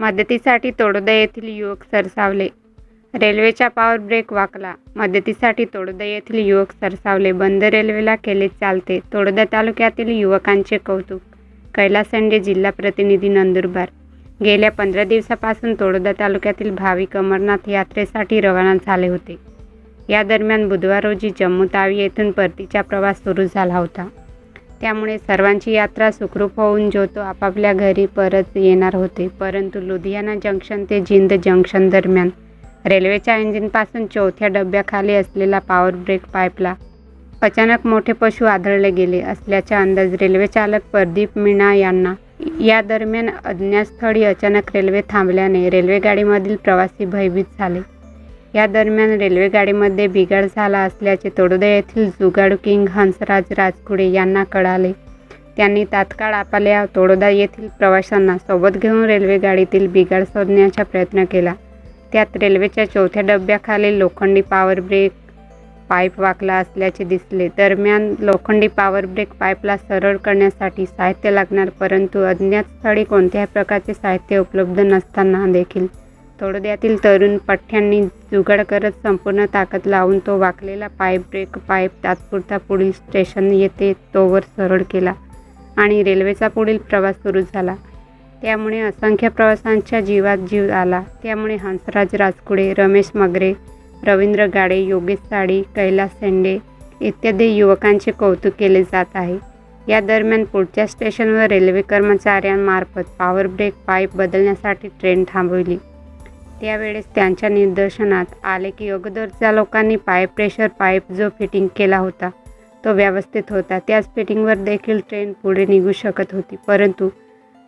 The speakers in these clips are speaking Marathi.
मदतीसाठी तोडोदा येथील युवक सरसावले. रेल्वेचा पॉवर ब्रेक वाकला. मदतीसाठी तोडोदा येथील युवक सरसावले. बंद रेल्वेला केले चालते. तोडोदा तालुक्यातील युवकांचे कौतुक. कैलास संडे जिल्हा प्रतिनिधी नंदुरबार. गेल्या पंधरा दिवसापासून तोडोदा तालुक्यातील भाविक अमरनाथ यात्रेसाठी रवाना झाले होते. या दरम्यान बुधवार रोजी जम्मू तावी येथून परतीचा प्रवास सुरू झाला होता. त्यामुळे सर्वांची यात्रा सुखरूप होऊन जो तो आपापल्या घरी परत येणार होते. परंतु लुधियाना जंक्शन ते जिंद जंक्शन दरम्यान रेल्वेच्या इंजिनपासून चौथ्या डब्याखाली असलेला पॉवर ब्रेक पाईपला अचानक मोठे पशु आढळले गेले असल्याचा अंदाज रेल्वे चालक प्रदीप मीणा यांना. या दरम्यान अज्ञातस्थळी अचानक रेल्वे थांबल्याने रेल्वेगाडीमधील प्रवासी भयभीत झाले. या दरम्यान रेल्वेगाडीमध्ये बिघाड झाला असल्याचे तोडोदा येथील जुगाडू किंग हंसराज राजकुडे यांना कळाले. त्यांनी तात्काळ आपल्या तोडोदा येथील प्रवाशांना सोबत घेऊन रेल्वेगाडीतील बिघाड शोधण्याचा प्रयत्न केला. त्यात रेल्वेच्या चौथ्या डब्याखाली लोखंडी पॉवर ब्रेक पाईप वाकला असल्याचे दिसले. दरम्यान लोखंडी पॉवर ब्रेक पाईपला सरळ करण्यासाठी साहित्य लागणार परंतु अज्ञात स्थळी कोणत्याही प्रकारचे साहित्य उपलब्ध नसताना देखील तोडद्यातील तरुण पठ्ठ्यांनी जुगाड करत संपूर्ण ताकद लावून तो वाकलेला पाईप ब्रेक पाईप तात्पुरता पुढील स्टेशन येथे तोवर सरळ केला आणि रेल्वेचा पुढील प्रवास सुरू झाला. त्यामुळे असंख्य प्रवासांच्या जीवात जीव आला. त्यामुळे हंसराज राजकुडे रमेश मगरे रवींद्र गाडे योगेश साडी कैलास सेंडे इत्यादी युवकांचे कौतुक केले जात आहे. या दरम्यान पुढच्या स्टेशनवर रेल्वे कर्मचाऱ्यांमार्फत पॉवर ब्रेक पाईप बदलण्यासाठी ट्रेन थांबवली. त्यावेळेस त्यांच्या निदर्शनात आले की अगोदरच्या लोकांनी पाईप प्रेशर पाईप जो फिटिंग केला होता तो व्यवस्थित होता. त्याच फिटिंगवर देखील ट्रेन पुढे निघू शकत होती. परंतु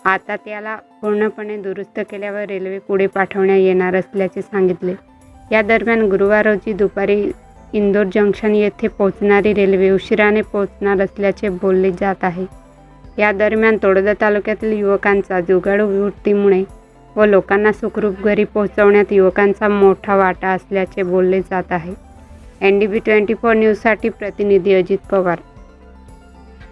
आता त्याला पूर्णपणे दुरुस्त केल्यावर रेल्वे पुढे पाठवण्यात येणार असल्याचे सांगितले. या दरम्यान गुरुवार रोजी दुपारी इंदोर जंक्शन येथे पोहोचणारी रेल्वे उशिराने पोहोचणार असल्याचे बोलले जात आहे. या दरम्यान तोडदा तालुक्यातील युवकांचा जुगाडू वृत्तीमुळे व लोकांना सुखरूप घरी पोहोचवण्यात युवकांचा मोठा वाटा असल्याचे बोलले जात आहे. N D B twenty four न्यूजसाठी प्रतिनिधी अजित पवार.